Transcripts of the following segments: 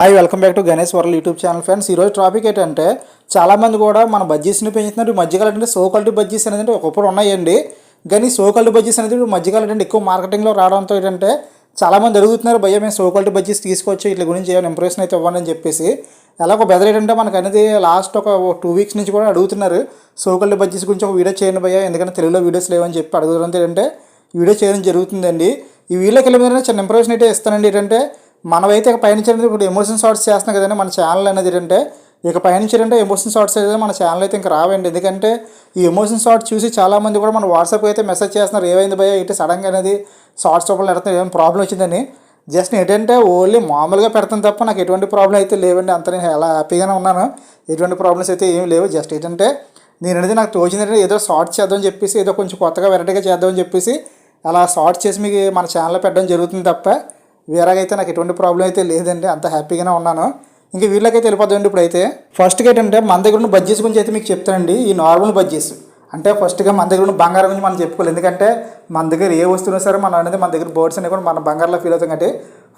Hi welcome back to Ganesh world YouTube channel friends ఈరోజు topic ఏంటంటే చాలామంది కూడా మన బజ్జీస్ని పెంచుతున్నారు ఈ మధ్యకాలం అంటే సో క్వాలిటీ బజ్జీస్ అనేది ఒకప్పుడు ఉన్నాయండి. కానీ సో క్వాలిటీ బజ్జీస్ అనేది ఇప్పుడు మధ్యకాలం అంటే ఎక్కువ మార్కెటింగ్లో రావడంతో ఏంటంటే చాలామంది అడుగుతున్నారు భయ్య మేము సో క్వాలిటీ బజ్జీస్ తీసుకొచ్చి వీటి గురించి ఏమైనా ఇంప్రెషన్ అయితే ఇవ్వండి అని చెప్పేసి. ఎలా ఒక బెదర్ ఏంటంటే మనకు అనేది లాస్ట్ ఒక టూ వీక్స్ నుంచి కూడా అడుగుతున్నారు. సో క్వాలిటీ బజ్జీస్ గురించి ఒక వీడియో చేయండి భయ్య ఎందుకంటే తెలుగులో వీడియోస్ లేవని చెప్పి అడుగుతున్నారు ఏంటంటే వీడియో చేయడం జరుగుతుందండి. ఈ వీడియోకి వెళ్ళిన చిన్న ఇంప్రెషన్ అయితే ఇస్తానండి. ఏంటంటే మనమైతే ఇక పయనించేది ఇప్పుడు ఎమోషన్ షార్ట్స్ చేస్తున్నాం కదండి మన ఛానల్ అనేది ఏంటంటే ఇక పయనించారంటే ఎమోషన్ షార్ట్స్ అయితే మన ఛానల్ అయితే ఇంకా రావండి. ఎందుకంటే ఈ ఎమోషన్ షార్ట్స్ చూసి చాలామంది కూడా మన వాట్సాప్ అయితే మెసేజ్ చేస్తున్నారు ఏమైంది భయ ఇటు సడన్గా అనేది షార్ట్స్ రూపంలో పెడుతున్నారు ఏమైనా ప్రాబ్లం వచ్చిందని? జస్ట్ ఏంటంటే ఓన్లీ మామూలుగా పెడతాను తప్ప నాకు ఎటువంటి ప్రాబ్లం అయితే లేవండి. అంత నేను ఎలా హ్యాపీగానే ఉన్నాను. ఎటువంటి ప్రాబ్లమ్స్ అయితే ఏమి లేవు. జస్ట్ ఏంటంటే నేను అనేది నాకు తోచిందంటే ఏదో షార్ట్స్ చేద్దామని చెప్పేసి ఏదో కొంచెం కొత్తగా వెరైటీగా చేద్దామని చెప్పేసి అలా షార్ట్స్ చేసి మీకు మన ఛానల్లో పెట్టడం జరుగుతుంది తప్ప వేరేగా నాకు ఎటువంటి ప్రాబ్లం అయితే లేదండి అంత హ్యాపీగానే ఉన్నాను. ఇంక వీళ్ళకైతే వెళ్ళిపోద్దండి ఇప్పుడైతే. ఫస్ట్గా ఏంటంటే మన దగ్గర ఉన్న బడ్జెస్ గురించి అయితే మీకు చెప్తానండి. ఈ నార్మల్ బడ్జెస్ అంటే ఫస్ట్గా మన దగ్గర ఉన్న బంగారం గురించి మనం చెప్పుకోవాలి. ఎందుకంటే మన దగ్గర ఏ వస్తువునా సరే మనం అనేది మన దగ్గర బర్డ్స్ అనేవి కూడా మన బంగారంలో ఫీల్ అవుతాం కంటే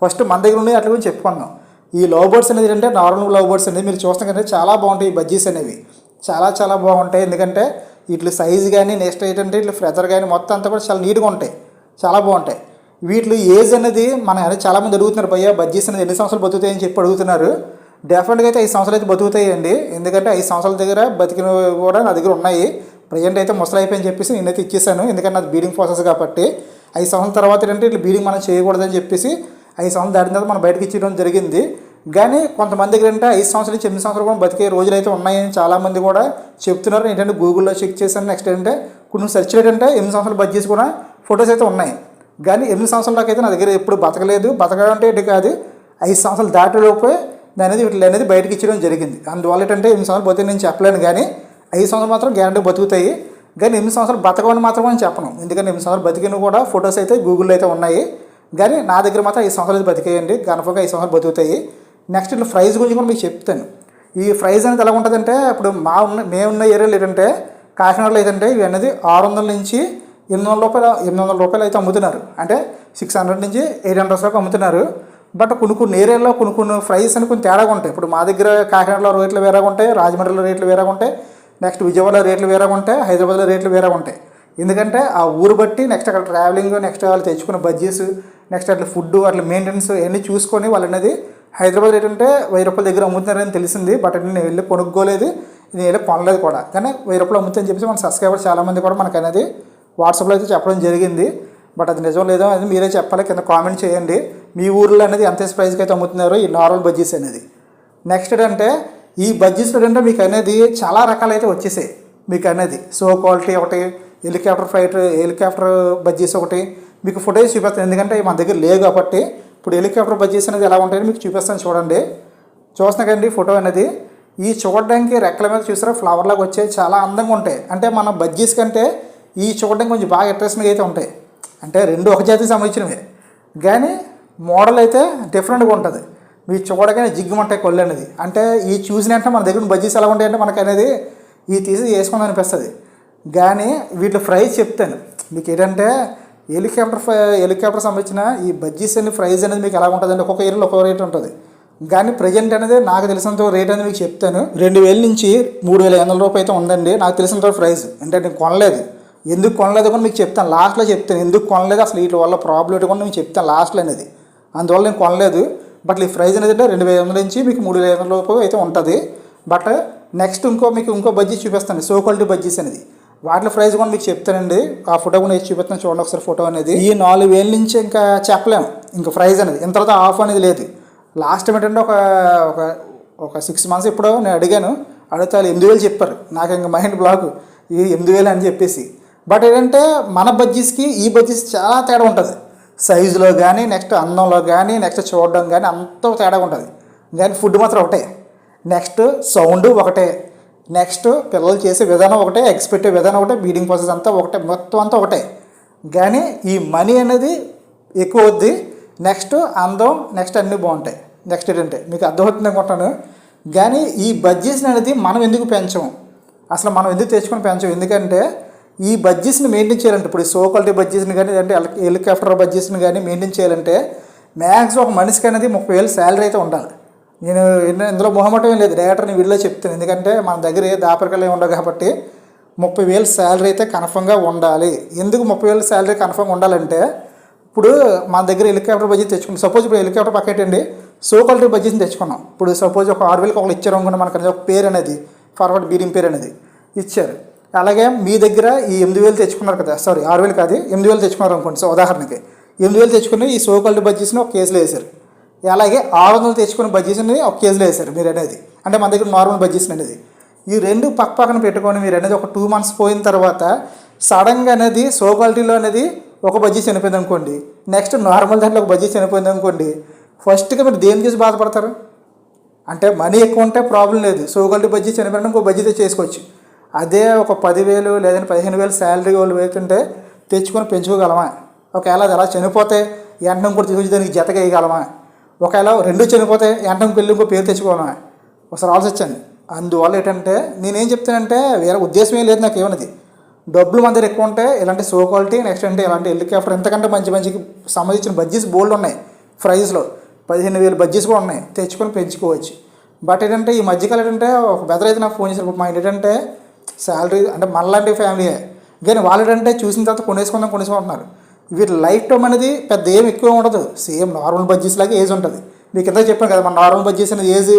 ఫస్ట్ మన దగ్గర ఉన్నాయి అట్లా గురించి చెప్పుకున్నాం ఈ లవ్ బర్డ్స్ అనేది ఏంటంటే నార్మల్ లవ్ బర్డ్స్ అనేది మీరు చూస్తాం కంటే చాలా బాగుంటాయి ఈ బజ్జీస్ అనేవి. చాలా చాలా బాగుంటాయి. ఎందుకంటే ఇట్ల సైజు కానీ నెక్స్ట్ ఏంటంటే ఇట్లా ఫ్రెజర్ కానీ మొత్తం అంతా కూడా చాలా నీట్గా ఉంటాయి. చాలా బాగుంటాయి. వీటిలో ఏజ్ అనేది మన అనేది చాలామంది అడుగుతున్నారు భయ్య బజ్జీస్ అనేది ఎన్ని సంవత్సరాలు బతుకుతాయని చెప్పి అడుగుతున్నారు. డెఫినెట్గా అయితే ఐదు సంవత్సరాలు అయితే బతుకుతాయండి. ఎందుకంటే ఐదు సంవత్సరాల దగ్గర బతికినవి కూడా నా దగ్గర ఉన్నాయి. ప్రజెంట్ అయితే ముసలి అయిపోయని చెప్పేసి నేనైతే ఇచ్చేసాను. ఎందుకంటే నాది బీడింగ్ ప్రాసెస్ కాబట్టి. ఐదు సంవత్సరాల తర్వాత ఏంటంటే ఇట్లా బీడింగ్ మనం చేయకూడదని చెప్పేసి ఐదు సంవత్సరాలు దాటిన తర్వాత మనం బయటకి ఇచ్చేయడం జరిగింది. కానీ కొంతమంది దగ్గర అంటే ఐదు సంవత్సరాలు నుంచి ఎనిమిది సంవత్సరాలు కూడా బతికే రోజులు అయితే ఉన్నాయని చాలామంది కూడా చెప్తున్నారు. ఏంటంటే గూగుల్లో చెక్ చేశాను. నెక్స్ట్ ఏంటంటే కొన్ని సెర్చ్ ఏంటంటే ఎనిమిది సంవత్సరాలు బడ్జెస్ కూడా ఫొటోస్ అయితే ఉన్నాయి. కానీ ఎనిమిది సంవత్సరాల దాకా అయితే నా దగ్గర ఎప్పుడు బతకలేదు. బతకడం అంటే ఇటు కాదు ఐదు సంవత్సరాలు దాటిలోపే నేను అనేది వీటి అనేది బయటకి ఇచ్చడం జరిగింది. అందువల్ల ఏంటంటే ఎనిమిది సంవత్సరాలు పోతే నేను చెప్పలేను కానీ ఐదు సంవత్సరాలు మాత్రం గ్యారంటీ బతుకుతాయి. కానీ ఎనిమిది సంవత్సరాలు బతకమని మాత్రం అని చెప్పను. ఎందుకంటే ఎనిమిది సంవత్సరాలు బతికిన కూడా ఫొటోస్ అయితే గూగుల్లో అయితే ఉన్నాయి. కానీ నా దగ్గర మాత్రం ఐదు సంవత్సరాలు బతికేయండి. గణపగా ఐదు సంవత్సరాలు బతుకుతాయి. నెక్స్ట్ ఇట్లా ప్రైజ్ గురించి కూడా మీకు చెప్తాను. ఈ ప్రైజ్ అనేది ఎలా ఉంటుందంటే ఇప్పుడు మా ఉన్న మేమున్న ఏరియాలో ఏంటంటే కాకినాడలో ఏంటంటే ఇవి అనేది ఆరు వందల నుంచి ఎనిమిది వందల రూపాయలు ఎనిమిది వందల రూపాయలు అయితే అమ్ముతున్నారు. అంటే సిక్స్ హండ్రెడ్ నుంచి ఎయిట్ హండ్రెడ్ వరకు అమ్ముతున్నారు. బట్ కొన్ని కొన్ని ఏరియాలో కొన్ని కొన్ని ప్రైస్ అని కొన్ని తేడాగా ఉంటాయి. ఇప్పుడు మా దగ్గర కాకినాడలో రేట్లు వేరేగా ఉంటాయి రాజమండ్రిలో రేట్లు వేరేగా ఉంటాయి నెక్స్ట్ విజయవాడలో రేట్లు వేరేగా ఉంటాయి హైదరాబాద్లో రేట్లు వేరేగా ఉంటాయి. ఎందుకంటే ఆ ఊరు బట్టి నెక్స్ట్ అక్కడ ట్రావెలింగ్ నెక్స్ట్ వాళ్ళు తెచ్చుకున్న బడ్జెస్ నెక్స్ట్ అట్లా ఫుడ్ అట్లా మెయింటెనెన్స్ అవన్నీ చూసుకొని వాళ్ళు అనేది హైదరాబాద్ రేట్ అంటే వెయ్యి రూపాయల దగ్గర అమ్ముతున్నారని తెలిసింది. బట్ నేను వెళ్ళి కొనుక్కోలేదు. నేను వెళ్ళి కొనలేదు కూడా. కానీ వెయ్యి రూపాయలు అమ్ముతుందని చెప్పేసి మన సబ్స్క్రైబర్ చాలామంది కూడా మనకు అనేది వాట్సాప్లో అయితే చెప్పడం జరిగింది. బట్ అది నిజం లేదో అది మీరే చెప్పాలి. కింద కామెంట్ చేయండి. మీ ఊర్లో అనేది ఎంత ప్రైస్కి అయితే అమ్ముతున్నారో ఈ నార్మల్ బజ్జీస్ అనేది. నెక్స్ట్ ఏంటంటే ఈ బజ్జీస్ ఏంటంటే మీకు అనేది చాలా రకాలు అయితే వచ్చేసాయి. మీకు అనేది సో క్వాలిటీ ఒకటి హెలికాప్టర్ ఫ్లైట్ హెలికాప్టర్ బజ్జీస్ ఒకటి. మీకు ఫుటేజ్ చూపిస్తాను. ఎందుకంటే మన దగ్గర లేవు కాబట్టి ఇప్పుడు హెలికాప్టర్ బజ్జీస్ అనేది ఎలా ఉంటాయో మీకు చూపిస్తాను చూడండి. చూస్తున్నా కండి ఫోటో అనేది. ఈ చూడడానికి రెక్కల మీద చూసారా? ఫ్లవర్ లాగా వచ్చాయి. చాలా అందంగా ఉంటాయి. అంటే మన బజ్జీస్ కంటే ఈ చూడడం కొంచెం బాగా ఇంట్రెస్టింగ్ అయితే ఉంటాయి. అంటే రెండు ఒక జాతికి సంబంధించినవి. కానీ మోడల్ అయితే డిఫరెంట్గా ఉంటుంది. మీరు చూడగానే జిగ్గుమంటాయి కొల్లు అనేది అంటే ఈ చూసిన వెంటనే మన దగ్గర బజ్జీస్ ఎలా ఉంటాయంటే మనకు అనేది ఈ తీసి వేసుకుందాం అనిపిస్తుంది. కానీ వీటిలో ఫ్రై చెప్తాను. మీకు ఏంటంటే హెలికాప్టర్ ఫ్రై హెలికాప్టర్ సంబంధించిన ఈ బజ్జీస్ అనే ప్రైస్ అనేది మీకు ఎలా ఉంటుందంటే ఒక్కొక్క ఏరియాలో ఒక్కొక్క రేట్ ఉంటుంది. కానీ ప్రజెంట్ అనేది నాకు తెలిసినంత రేట్ అనేది మీకు చెప్తాను. రెండు వేల నుంచి మూడు వేల ఐదు రూపాయలు అయితే ఉందండి. నాకు తెలిసినంత ప్రైస్ అంటే నేను కొనలేదు. ఎందుకు కొనలేదు కూడా మీకు చెప్తాను. లాస్ట్లో చెప్తాను. ఎందుకు కొనలేదు? అసలు వీటి వల్ల ప్రాబ్లం ఏంటి కూడా మీకు చెప్తాను లాస్ట్లో అనేది. అందువల్ల నేను కొనలేదు. బట్ ఈ ప్రైజ్ అనేది అంటే రెండు వేల వందల నుంచి మీకు మూడు వేల లోపు వందల అయితే ఉంటుంది. బట్ నెక్స్ట్ ఇంకో మీకు ఇంకో బజ్జీ చూపిస్తాను సో క్వాలిటీ బజ్జీస్ అనేది. వాటి ప్రైస్ కూడా మీకు చెప్తానండి. ఆ ఫోటో కూడా వేసి చూపిస్తాను. చూడండి ఒకసారి ఫోటో అనేది. ఈ నాలుగు వేల నుంచి ఇంకా చెప్పలేము. ఇంకా ప్రైస్ అనేది. ఇంత తర్వాత ఆఫ్ అనేది లేదు. లాస్ట్ టైం ఏంటంటే ఒక ఒక ఒక సిక్స్ మంత్స్ ఎప్పుడో నేను అడిగాను. అడిగితే వాళ్ళు ఎనిమిది వేలు చెప్పారు. నాకు ఇంకా మైండ్ బ్లాక్ ఇది ఎనిమిది వేలు అని చెప్పేసి. బట్ ఏంటంటే మన బజ్జీస్కి ఈ బజ్జీస్ చాలా తేడా ఉంటుంది. సైజులో కానీ నెక్స్ట్ అందంలో కానీ నెక్స్ట్ చూడడం కానీ అంత తేడా ఉంటుంది. కానీ ఫుడ్ మాత్రం ఒకటే. నెక్స్ట్ సౌండ్ ఒకటే. నెక్స్ట్ పిల్లలు చేసే విధానం ఒకటే ఎక్స్పెక్ట్ విధానం ఒకటే బీడింగ్ ప్రాసెస్ అంతా ఒకటే మొత్తం అంతా ఒకటే. కానీ ఈ మనీ అనేది ఎక్కువ వద్ది నెక్స్ట్ అందం నెక్స్ట్ అన్నీ బాగుంటాయి. నెక్స్ట్ ఏంటంటే మీకు అర్థమవుతుంది అనుకుంటాను. కానీ ఈ బడ్జెట్స్ అనేది మనం ఎందుకు పెంచము? అసలు మనం ఎందుకు తెచ్చుకొని పెంచం ఎందుకంటే ఈ బడ్జెట్స్ని మెయింటైన్ చేయాలంటే ఇప్పుడు సో క్వాలిటీ బడ్జెట్స్ని కానీ అంటే హెలికాప్టర్ బడ్జెట్స్ని కానీ మెయింటైన్ చేయాలంటే మ్యాక్సిమం ఒక మనిషికి అనేది ముప్పై వేలు శాలరీ అయితే ఉండాలి. నేను ఇందులో మొహమాటం ఏం లేదు. డైరెక్టర్ నేను వీడియోలో చెప్తాను. ఎందుకంటే మన దగ్గర ఏ దాపరికలు ఏమి ఉండవు కాబట్టి ముప్పై వేలు శాలరీ అయితే కన్ఫర్మ్గా ఉండాలి. ఎందుకు ముప్పై వేలు శాలరీ కన్ఫర్మ్గా ఉండాలంటే ఇప్పుడు మన దగ్గర హెలికాప్టర్ బడ్జెట్ తెచ్చుకున్నాం. సపోజ్ ఇప్పుడు హెలికాప్టర్ పక్కటండి సో క్వాలిటీ బడ్జెట్ని తెచ్చుకున్నాం. ఇప్పుడు సపోజ్ ఒక ఆరు వేలకు ఒకళ్ళు ఇచ్చారు అనుకున్న మనకు ఒక పేరు అనేది ఫార్వర్డ్ బీరింగ్ పేరు అనేది ఇచ్చారు. అలాగే మీ దగ్గర ఈ ఎనిమిది వేలు తెచ్చుకున్నారు కదా సారీ ఆరు వేలు కాదు ఎనిమిది వేలు తెచ్చుకున్నారు అనుకోండి సో ఉదాహరణకి ఎనిమిది వేలు తెచ్చుకుని ఈ సో క్వాలిటీ బడ్జెట్స్ని ఒక కేసులో వేశారు. అలాగే ఆరు వందలు తెచ్చుకున్న బడ్జెట్ని ఒక కేజీలో వేశారు మీరు అనేది. అంటే మన దగ్గర నార్మల్ బడ్జెట్స్ అనేది. ఈ రెండు పక్క పక్కన పెట్టుకొని మీరు అనేది ఒక టూ మంత్స్ పోయిన తర్వాత సడన్గా అనేది సో క్వాలిటీలో అనేది ఒక బడ్జెట్ చనిపోయింది అనుకోండి. నెక్స్ట్ నార్మల్ దాంట్లో ఒక బడ్జెట్ చనిపోయింది అనుకోండి. ఫస్ట్గా మీరు దేని చూసి బాధపడతారు? అంటే మనీ ఎక్కువ ఉంటే ప్రాబ్లం లేదు. సో క్వాలిటీ బడ్జెట్ చనిపోయినా ఇంకో బడ్జెట్ చేసుకోవచ్చు అదే ఒక పదివేలు లేదంటే పదిహేను వేలు శాలరీ వాళ్ళు వేస్తుంటే తెచ్చుకొని పెంచుకోగలమా? ఒకవేళ అది అలా చనిపోతే ఎండం కూడా తీసుకొచ్చి దానికి జత వేయగలమా? ఒకవేళ రెండు చనిపోతే ఎండం పెళ్ళి ఇంకో పేరు తెచ్చుకోవాలమా ఒకసారి ఆలోచించండి. అందువల్ల ఏంటంటే నేనేం చెప్తానంటే వేరే ఉద్దేశం ఏం లేదు నాకు ఏమన్నది. డబ్బులు మన దగ్గర ఎక్కువ ఉంటే ఇలాంటి సో క్వాలిటీ నెక్స్ట్ అంటే ఇలాంటి హెలికాప్టర్ ఎంతకంటే మంచి మంచికి సంబంధించిన బడ్జెట్స్ బోల్డ్ ఉన్నాయి. ప్రైస్లో పదిహేను వేలు బడ్జెట్స్ కూడా ఉన్నాయి. తెచ్చుకొని పెంచుకోవచ్చు. బట్ ఏంటంటే ఈ మధ్యకాలం ఏంటంటే ఒక బెదర్ అయితే నాకు ఫోన్ చేశారు. మా ఏంటంటే శాలరీ అంటే మనలాంటి ఫ్యామిలీయే కానీ వాళ్ళంటే చూసిన తర్వాత కొనేసుకుందాం కొనేసుకుంటున్నారు వీటి లైఫ్ టైం అనేది పెద్ద ఏం ఎక్కువ ఉండదు. సేమ్ నార్మల్ బడ్జెట్స్ లాగా ఏజ్ ఉంటుంది. మీకు ఇంత చెప్పాను కదా మన నార్మల్ బడ్జెస్ అనేది ఏజ్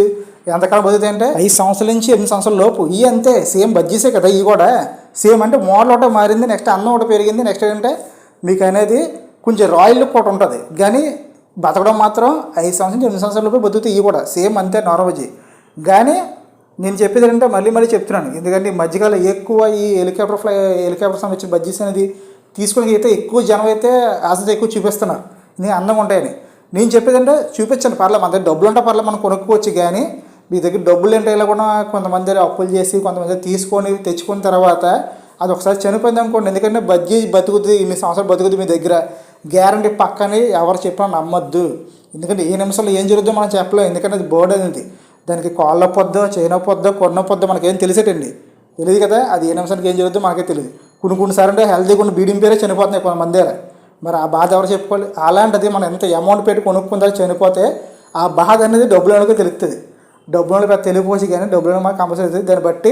ఎంతకాలం బతుకుతాయి అంటే ఐదు సంవత్సరాల నుంచి ఎనిమిది సంవత్సరాల లోపు. ఈ అంతే సేమ్ బడ్జెట్సే కదా ఇవి కూడా. సేమ్ అంటే మోడల్ ఒకటి మారింది నెక్స్ట్ అన్నం ఒకటి పెరిగింది నెక్స్ట్ ఏంటంటే మీకు అనేది కొంచెం రాయల్ లుక్ ఒకటి ఉంటుంది. కానీ బతకడం మాత్రం ఐదు సంవత్సరం నుంచి ఎనిమిది సంవత్సరాల లోపు బతుకుతాయి ఇవి కూడా. సేమ్ అంతే నార్మల్ బడ్జెట్ కానీ నేను చెప్పేది ఏంటంటే మళ్ళీ మళ్ళీ చెప్తున్నాను. ఎందుకంటే ఈ మధ్యకాలం ఎక్కువ ఈ హెలికాప్టర్ ఫ్లై హెలికాప్టర్ సంబంధించిన బడ్జెట్స్ అనేది తీసుకుని అయితే ఎక్కువ జనం అయితే ఆశ ఎక్కువ చూపిస్తున్నారు. నేను అందంగా ఉంటాయని. నేను చెప్పేది అంటే చూపించండి పర్లేదు మన దగ్గర డబ్బులు ఉంటే పర్లేదు మనం కొనుక్కోవచ్చు కానీ మీ దగ్గర డబ్బులు ఏంటో ఇలా కూడా కొంతమంది అప్పులు చేసి కొంతమంది తీసుకొని తెచ్చుకున్న తర్వాత అది ఒకసారి చనిపోయింది అనుకోండి. ఎందుకంటే బజ్జీ బతుకుతుంది ఇన్ని సంవత్సరాలు బతుకుతుంది మీ దగ్గర. గ్యారంటీ పక్కని ఎవరు చెప్పినా నమ్మొద్దు. ఎందుకంటే ఏ నిమిషంలో ఏం జరుగుతుందో మనం చెప్పలేము ఎందుకంటే అది బోర్డు అనేది దానికి కాళ్ళ పొద్దో చైన పొద్దో కొన్న పొద్దో మనకేం తెలిసేటండి. తెలియదు కదా అది ఏ నిమిషానికి ఏం జరుగుతుందో మనకే తెలియదు కొన్ని కొన్నిసార్లు అంటే హెల్తీగా ఉన్న బీడింగ్ పేరే చనిపోతున్నాయి కొంతమంది మరి ఆ బాధ ఎవరు చెప్పుకోవాలి? అలాంటిది మనం ఎంత అమౌంట్ పెట్టి కొనుక్కుందో చనిపోతే ఆ బాధ అనేది డబ్బులు తెలుస్తుంది డబ్బులు తెలియపోసి కానీ డబ్బులు మాకు కంపల్సరీ అవుతుంది దాన్ని బట్టి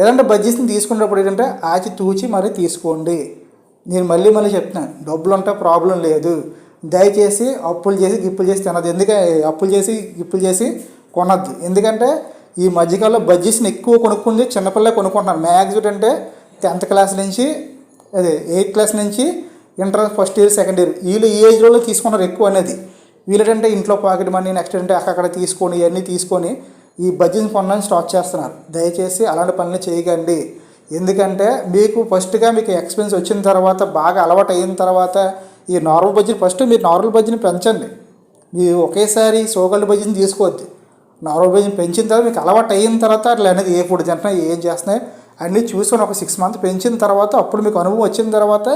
ఏదంటే బడ్జెట్ని తీసుకునేటప్పుడు ఏంటంటే ఆచి తూచి మరీ తీసుకోండి. నేను మళ్ళీ మళ్ళీ చెప్తున్నాను డబ్బులు ఉంటే ప్రాబ్లం లేదు. దయచేసి అప్పులు చేసి గిప్పులు చేసి తినదు ఎందుకంటే అప్పులు చేసి గిప్పులు చేసి కొనద్దు. ఎందుకంటే ఈ మధ్యకాలంలో బడ్జెట్స్ని ఎక్కువ కొనుక్కుంది చిన్నపిల్లలే కొనుక్కుంటున్నారు. మ్యాక్సిమం అంటే టెన్త్ క్లాస్ నుంచి అదే ఎయిత్ క్లాస్ నుంచి inter first year second year వీళ్ళు ఈ ఏజ్లో తీసుకున్నారు ఎక్కువ అనేది. వీళ్ళంటే ఇంట్లో పాకెట్ మనీ నెక్స్ట్ అంటే అక్కడ తీసుకొని ఇవన్నీ తీసుకొని ఈ బడ్జెట్ కొనడానికి స్టార్ట్ చేస్తున్నారు. దయచేసి అలాంటి పనులు చేయకండి. ఎందుకంటే మీకు ఫస్ట్గా మీకు ఎక్స్పెన్స్ వచ్చిన తర్వాత బాగా అలవాటు అయిన తర్వాత ఈ నార్మల్ బడ్జెట్ ఫస్ట్ మీరు నార్మల్ బడ్జెట్ని పెంచండి. మీరు ఒకేసారి సోగల్డ్ బడ్జెట్ని తీసుకోవద్దు. నార్మల్ పెంచిన తర్వాత మీకు అలవాటు అయిన తర్వాత అట్లా అనేది ఏ ఫుడ్ తింటున్నా ఏం చేస్తున్నాయి అన్నీ చూసుకొని ఒక సిక్స్ మంత్ పెంచిన తర్వాత అప్పుడు మీకు అనుభవం వచ్చిన తర్వాత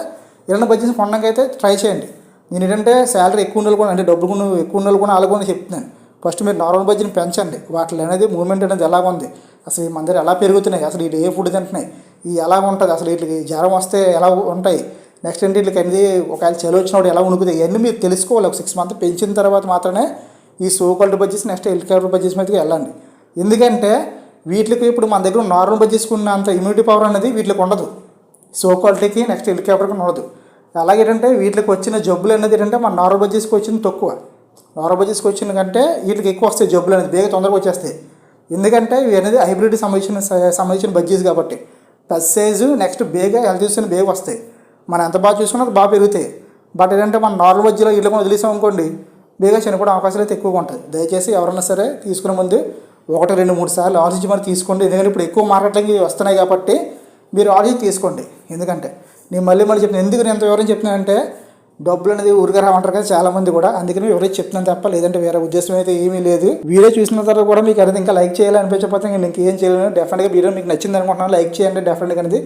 ఇలాంటి బడ్జెట్ కొనడానికైతే ట్రై చేయండి. నేను ఏంటంటే శాలరీ ఎక్కువ ఉండాలి కూడా అంటే డబ్బులు కూడా ఎక్కువ ఉండాలి కూడా అలాగని చెప్తున్నాను. ఫస్ట్ మీరు నార్మల్ బడ్జెట్ని పెంచండి. వాటిలో అనేది మూవ్మెంట్ అనేది ఎలాగ ఉంది? అసలు ఈ మందిరం ఎలా పెరుగుతున్నాయి? అసలు వీటి ఏ ఫుడ్ తింటున్నాయి? ఈ ఎలా ఉంటుంది? అసలు వీటికి జ్వరం వస్తే ఎలా ఉంటాయి? నెక్స్ట్ ఏంటి వీటికి అనేది ఒకవేళ చలి వచ్చినప్పుడు ఎలా ఉణుకుతాయి ఇవన్నీ మీరు తెలుసుకోవాలి. ఒక సిక్స్ మంత్ పెంచిన తర్వాత మాత్రమే ఈ so called budgets next helicopter budgets మీదకి వెళ్ళండి. ఎందుకంటే వీటికి ఇప్పుడు మన దగ్గర నార్మల్ బడ్జెట్స్కి ఉన్నంత ఇమ్యూనిటీ పవర్ అనేది వీటికి ఉండదు. సో క్వాలిటీకి నెక్స్ట్ హెలికాప్టర్కి ఉండదు. అలాగే ఏంటంటే వీటికి వచ్చిన జబ్బులు అనేది ఏంటంటే మన నార్మల్ బడ్జెట్స్కి వచ్చింది తక్కువ. నార్మల్ బడ్జెట్స్కి వచ్చిన కంటే వీటికి ఎక్కువ వస్తాయి జబ్బులు అనేది బేగ తొందరగా వచ్చేస్తాయి. ఎందుకంటే ఇవి అనేది హైబ్రిడ్ సంబంధించిన సంబంధించిన బడ్జెట్స్ కాబట్టి. ప్లస్ సైజు నెక్స్ట్ బేగా హెల్త్ ఇష్యూస్ బేగ వస్తాయి. మనం ఎంత బాగా చూసుకున్నా అది బాగా పెరుగుతాయి. బట్ ఏంటంటే మన నార్మల్ బడ్జెట్లో వీళ్ళకి కూడా వదిలేసాం అనుకోండి బేగా చనిపోవడం అవకాశాలు అయితే ఎక్కువగా ఉంటుంది దయచేసి ఎవరన్నా సరే తీసుకునే ముందు ఒకటి రెండు మూడు సార్లు ఆలోచించి మరి తీసుకోండి. ఎందుకంటే ఇప్పుడు ఎక్కువ మార్కెట్లకి వస్తున్నాయి కాబట్టి మీరు ఆలోచించి తీసుకోండి. ఎందుకంటే నేను మళ్ళీ మళ్ళీ చెప్పిన ఎందుకు నేను ఎంత వివరం చెప్తున్నానంటే డబ్బులు అనేది ఊరిగా రామంటారు కదా చాలామంది కూడా. అందుకని ఎవరైతే చెప్తున్నాను తప్ప లేదంటే వేరే ఉద్దేశం అయితే ఏమీ లేదు. వీడియో చూసిన తర్వాత కూడా మీకు అనేది ఇంకా లైక్ చేయాలనిపించకపోతే నేను ఇంకేం చేయలేను. డెఫినెట్గా వీడియో మీకు నచ్చింది అనుకుంటున్నాను. లైక్ చేయండి డెఫినెట్గా అనేది